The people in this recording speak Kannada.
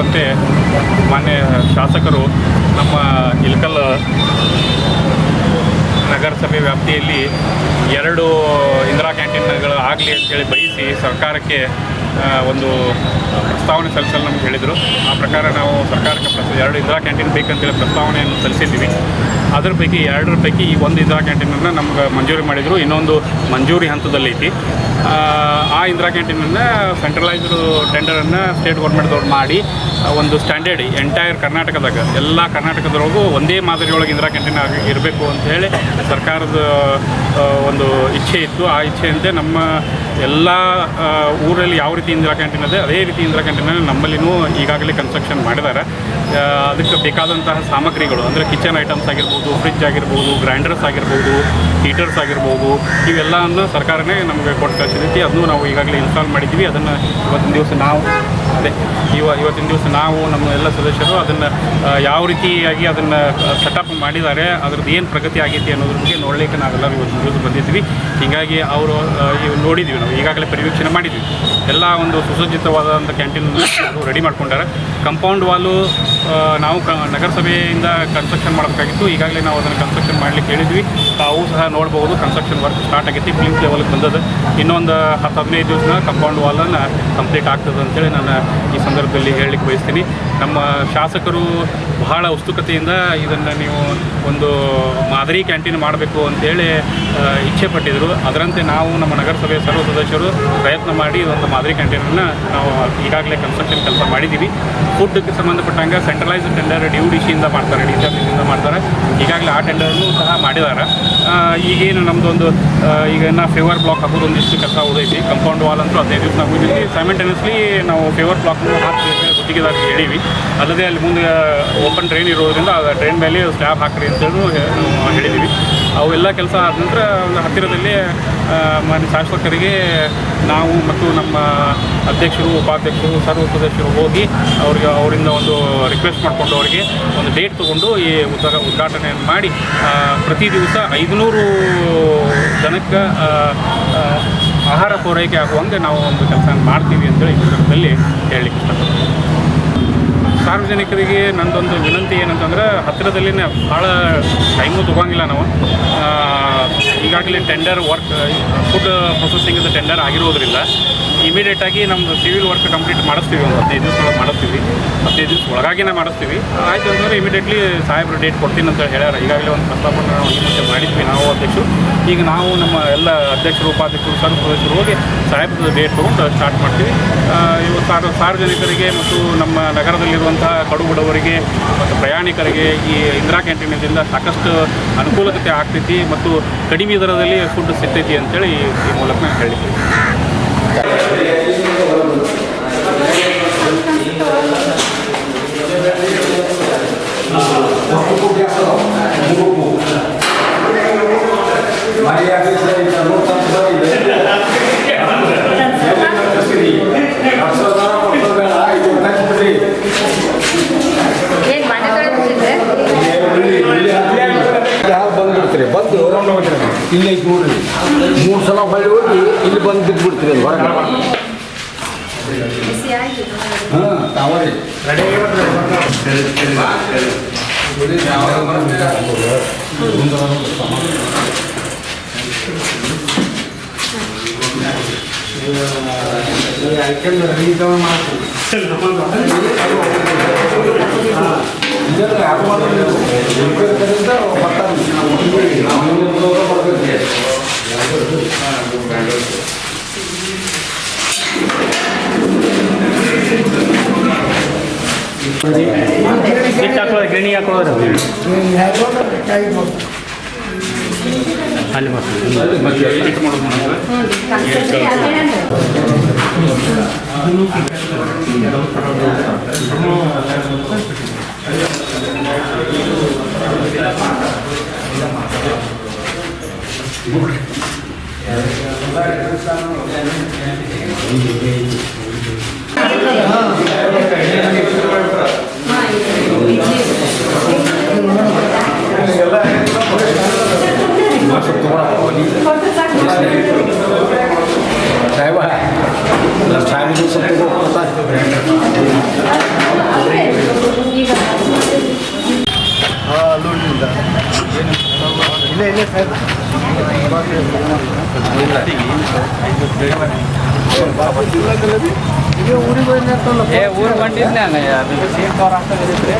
ಹೇಳಿರುವಂತೆ ಮಾನ್ಯ ಶಾಸಕರು ನಮ್ಮ ಇಲ್ಕಲ್ ನಗರಸಭೆ ವ್ಯಾಪ್ತಿಯಲ್ಲಿ ಎರಡು ಇಂದಿರಾ ಕ್ಯಾಂಟೀನ್ಗಳು ಆಗಲಿ ಅಂತೇಳಿ ಬಯಸಿ ಸರ್ಕಾರಕ್ಕೆ ಒಂದು ಪ್ರಸ್ತಾವನೆ ಸಲ್ಲಿಸಲು ನಮ್ಗೆ ಹೇಳಿದರು. ಆ ಪ್ರಕಾರ ನಾವು ಸರ್ಕಾರಕ್ಕೆ ಪ್ರಸ್ತ, ಎರಡು ಇಂದಿರಾ ಕ್ಯಾಂಟೀನ್ ಬೇಕಂತೇಳಿ ಪ್ರಸ್ತಾವನೆಯನ್ನು ಸಲ್ಲಿಸಿದ್ದೀವಿ. ಅದ್ರ ಪೈಕಿ ಎರಡರ ಪೈಕಿ ಈ ಒಂದು ಇಂದಿರಾ ಕ್ಯಾಂಟೀನನ್ನು ನಮ್ಗೆ ಮಂಜೂರಿ ಮಾಡಿದರು. ಇನ್ನೊಂದು ಮಂಜೂರಿ ಹಂತದಲ್ಲೈತಿ ಆ, ಇಂದಿರಾ ಕ್ಯಾಂಟೀನನ್ನು ಸೆಂಟ್ರಲೈಸ್ಡ್ ಟೆಂಡರನ್ನು ಸ್ಟೇಟ್ ಗೌರ್ಮೆಂಟ್ದವ್ರು ಮಾಡಿ ಒಂದು ಸ್ಟ್ಯಾಂಡರ್ಡ್ ಎಂಟೈರ್ ಕರ್ನಾಟಕದಾಗ ಎಲ್ಲ ಕರ್ನಾಟಕದೊಳಗೂ ಒಂದೇ ಮಾದರಿಯೊಳಗೆ ಇಂದಿರಾ ಕ್ಯಾಂಟೀನ್ ಆಗಿ ಇರಬೇಕು ಅಂತ ಹೇಳಿ ಸರ್ಕಾರದ ಒಂದು ಇಚ್ಛೆ ಇತ್ತು. ಆ ಇಚ್ಛೆಯಂತೆ ನಮ್ಮ ಎಲ್ಲ ಊರಲ್ಲಿ ಯಾವ ರೀತಿ ಇಂದಿರಾ ಕ್ಯಾಂಟೀನ್ ಇದೆ ಅದೇ ರೀತಿ ಇಂದಿರಾ ಕ್ಯಾಂಟೀನನ್ನು ನಮ್ಮಲ್ಲಿನೂ ಈಗಾಗಲೇ ಕನ್ಸ್ಟ್ರಕ್ಷನ್ ಮಾಡಿದ್ದಾರೆ. ಅದಕ್ಕೆ ಬೇಕಾದಂತಹ ಸಾಮಗ್ರಿಗಳು ಅಂದರೆ ಕಿಚನ್ ಐಟಮ್ಸ್ ಆಗಿರ್ಬೋದು ಫ್ರಿಜ್ ಆಗಿರ್ಬೋದು ಗ್ರೈಂಡರ್ಸ್ ಆಗಿರ್ಬೋದು ಹೀಟರ್ಸ್ ಆಗಿರ್ಬೋದು ಇವೆಲ್ಲವನ್ನು ಸರ್ಕಾರನೇ ನಮಗೆ ಕೊಟ್ಟು ಕಳಿಸಿದೈತಿ ಅದನ್ನು ನಾವು ಈಗಾಗಲೇ ಇನ್ಸ್ಟಾಲ್ ಮಾಡಿದ್ದೀವಿ. ಅದನ್ನು ಇವತ್ತಿನ ದಿವಸ ನಾವು, ಅದೇ, ಇವ, ಇವತ್ತಿನ ದಿವಸ ನಾವು, ನಮ್ಮ ಎಲ್ಲ ಸದಸ್ಯರು ಅದನ್ನು ಯಾವ ರೀತಿಯಾಗಿ ಅದನ್ನು ಸೆಟಪ್ ಮಾಡಿದ್ದಾರೆ, ಅದ್ರದ್ದು ಏನು ಪ್ರಗತಿ ಆಗೈತಿ ಅನ್ನೋದ್ರ ಬಗ್ಗೆ ನೋಡಲಿಕ್ಕೆ ನಾವೆಲ್ಲರೂ ಇವತ್ತಿನ ದಿವಸ ಬಂದಿದ್ದೀವಿ. ಹೀಗಾಗಿ ಅವರು ನೋಡಿದ್ವಿ ನಾವು, ಈಗಾಗಲೇ ಪರಿವೀಕ್ಷಣೆ ಮಾಡಿದ್ವಿ ಎಲ್ಲ ಒಂದು ಸುಸಜ್ಜಿತವಾದಂಥ ಕ್ಯಾಂಟೀನ್ ರೆಡಿ ಮಾಡ್ಕೊಂಡಾರೆ. ಕಂಪೌಂಡ್ ವಾಲು ನಾವು ಕ, ನಗರಸಭೆಯಿಂದ ಕನ್ಸ್ಟ್ರಕ್ಷನ್ ಮಾಡಬೇಕಾಗಿತ್ತು ಈಗಾಗಲೇ ನಾವು ಅದನ್ನು ಕನ್ಸ್ಟ್ರಕ್ಷನ್ ಮಾಡಲಿಕ್ಕೆ ಹೇಳಿದ್ವಿ. ತಾವು ಸಹ ನೋಡ್ಬೋದು ಕನ್ಸ್ಟ್ರಕ್ಷನ್ ವರ್ಕ್ ಸ್ಟಾರ್ಟ್ ಆಗೈತಿ ಪ್ಲಿಂತ್ ಲೆವೆಲ್ಗೆ ಬಂದದ ಇನ್ನೊಂದು ಹತ್ತು ಹದಿನೈದು ದಿವಸ ಕಂಪೌಂಡ್ ವಾಲನ್ನು ಕಂಪ್ಲೀಟ್ ಆಗ್ತದೆ ಅಂತೇಳಿ ನಾನು ಈ ಸಂದರ್ಭದಲ್ಲಿ ಹೇಳಲಿಕ್ಕೆ ಬಯಸ್ತೀನಿ. ನಮ್ಮ ಶಾಸಕರು ಬಹಳ ಉತ್ಸುಕತೆಯಿಂದ ಇದನ್ನು ನೀವು ಒಂದು ಮಾದರಿ ಕ್ಯಾಂಟೀನ್ ಮಾಡಬೇಕು ಅಂತೇಳಿ ಇಚ್ಛೆ ಪಟ್ಟಿದ್ರು. ಅದರಂತೆ ನಾವು ನಮ್ಮ ನಗರಸಭೆಯ ಸರ್ವ ಸದಸ್ಯರು ಪ್ರಯತ್ನ ಮಾಡಿ ಒಂದು ಮಾದರಿ ಕ್ಯಾಂಟೀನನ್ನು ನಾವು ಈಗಾಗಲೇ ಕನ್ಸ್ಟ್ರಕ್ಷನ್ ಕೆಲಸ ಮಾಡಿದ್ದೀವಿ ಫುಡ್ಗೆ ಸಂಬಂಧಪಟ್ಟಂಗೆ centralised tender D U D ಸಿಯಿಂದ ಮಾಡ್ತಾರೆ ಡಿ ಇಂದ ಮಾಡ್ತಾರೆ. ಈಗಾಗಲೇ ಆ ಟೆಂಡರ್ನು ಸಹ ಮಾಡಿದ್ದಾರೆ ಈಗೇನು ನಮ್ಮದೊಂದು ಈಗ ನಾ ಫೇವರ್ ಬ್ಲಾಕ್ ಹಾಕೋದು ಒಂದಿಷ್ಟು ಕೆಲಸ ಉಳಿದೈತಿ ಕಂಪೌಂಡ್ ವಾಲ್ ಅಂತೂ ಹದಿನೈದು ದಿವಸ ನಾವು ಸೈಮೆಂಟೇನಿಯಸ್ಲಿ ನಾವು ಫೇವರ್ ಬ್ಲಾಕ್ ಹಾಕಬೇಕು ಗುತ್ತಿಗೆದಾರರಿಗೆ ಹೇಳಿವಿ. ಅಲ್ಲದೆ ಅಲ್ಲಿ ಮುಂದೆ ಓಪನ್ ಟ್ರೈನ್ ಇರೋದ್ರಿಂದ ಆ ಟ್ರೈನ್ ಮೇಲೆ ಸ್ಲ್ಯಾಬ್ ಹಾಕ್ರಿ ಅಂತೇಳಿ ಹೇಳಿದ್ದೀವಿ ಅವೆಲ್ಲ ಕೆಲಸ ಆದ ನಂತರ ಒಂದು ಹತ್ತಿರದಲ್ಲಿ ಮನೆ ಶಾಸಕರಿಗೆ ನಾವು ಮತ್ತು ನಮ್ಮ ಅಧ್ಯಕ್ಷರು, ಉಪಾಧ್ಯಕ್ಷರು, ಸರ್ವ ಸದಸ್ಯರು ಹೋಗಿ ಅವ್ರಿಗೆ, ಅವರಿಂದ ಒಂದು ರಿಕ್ವೆಸ್ಟ್ ಮಾಡಿಕೊಂಡು ಅವರಿಗೆ ಒಂದು ಡೇಟ್ ತೊಗೊಂಡು ಈ ಉದ್ಘಾ ಉದ್ಘಾಟನೆಯನ್ನು ಮಾಡಿ ಪ್ರತಿ ದಿವಸ ಐದುನೂರು ಜನಕ್ಕೆ ಆಹಾರ ಪೂರೈಕೆ ಆಗುವಂಗೆ ನಾವು ಒಂದು ಕೆಲಸ ಮಾಡ್ತೀವಿ ಅಂತೇಳಿ ಈ ಸಂದರ್ಭದಲ್ಲಿ ಹೇಳಲಿಕ್ಕೆ ಸಾರ್ವಜನಿಕರಿಗೆ ನಂದೊಂದು ವಿನಂತಿ ಏನಂತಂದ್ರೆ ಹತ್ತಿರದಲ್ಲಿನೇ ಭಾಳ ಟೈಮು ತೊಗೊಂಗಿಲ್ಲ ನಾವು. ಈಗಾಗಲೇ tender work food processing tender ಆಗಿರೋದ್ರಿಂದ ಇಮಿಡಿಯೇಟಾಗಿ ನಮ್ಮದು ಸಿವಿಲ್ ವರ್ಕ್ ಕಂಪ್ಲೀಟ್ ಮಾಡಿಸ್ತೀವಿ, ಒಂದು ಹದಿನೈದು ದಿವಸ ಒಳಗೆ ಮಾಡಿಸ್ತೀವಿ. ಹದಿನೈದು ದಿವಸ ಒಳಗಾಗಿನೇ ಮಾಡಿಸ್ತೀವಿ. ಆಯಿತು ಅಂತಂದ್ರೆ ಇಮಿಡಿಯೇಟ್ಲಿ ಸಾಹೇಬ್ರು ಡೇಟ್ ಕೊಡ್ತೀನಿ ಅಂತ ಹೇಳ್ಯಾರ. ಈಗಾಗಲೇ ಒಂದು ಪ್ರಸ್ತಾಪ ಮಾಡಿದ್ವಿ ನಾವು ಅಧ್ಯಕ್ಷರು. ಈಗ ನಾವು ನಮ್ಮ ಎಲ್ಲ ಅಧ್ಯಕ್ಷರು, ಉಪಾಧ್ಯಕ್ಷರು, ಸರ್ವ ಹೋಗಿ ಸಾಹೇಬ್ರ ಡೇಟ್ ತೊಗೊಂಡು ಸ್ಟಾರ್ಟ್ ಮಾಡ್ತೀವಿ. ಇವತ್ತು ಇವು ಸಾರ್ ಸಾರ್ವಜನಿಕರಿಗೆ ಮತ್ತು ನಮ್ಮ ನಗರದಲ್ಲಿರುವಂತಹ ಕಡು ಬಡವರಿಗೆ ಮತ್ತು ಪ್ರಯಾಣಿಕರಿಗೆ ಈ ಇಂದಿರಾ ಕ್ಯಾಂಟೀನಿಂದ ಸಾಕಷ್ಟು ಅನುಕೂಲತೆ ಆಗ್ತೈತಿ ಮತ್ತು ಕಡಿಮೆ ದರದಲ್ಲಿ ಫುಡ್ ಸಿಗ್ತೈತಿ ಅಂತೇಳಿ ಈ ಮೂಲಕ ನಾನು ಇಲ್ಲಿ ಐತಿ ನೋಡ್ರಿ ಮೂರು ಸಲ ಹೊಳ್ಳಿ ಹೋಗಿ ಇಲ್ಲಿ ಬಂದು ಬಿದ್ದುಬಿಡ್ತೀರಿ ಅದು ಹೊರಗೆ ಬಿಸಿ ಆಗಿ ಹಾಂ ತಾವರಿ ಹಿಟ್ಟು ಹಾಕೊಳ್ಳೋದು ಗಿರಣಿ ಹಾಕೊಳ್ಳೋದು ಅಲ್ಲಿ ಹಿಟ್ಟು 네, 네, 잘 봐. ಸ್ವಲ್ಪ ಕೊಡ್ತಾ ಏ ಊರು ಬಂದಿದ್ದೆ ಅದು ಸೀಟ್ ಕವರ್ ಹಾಕೋದಿದ್ರೆ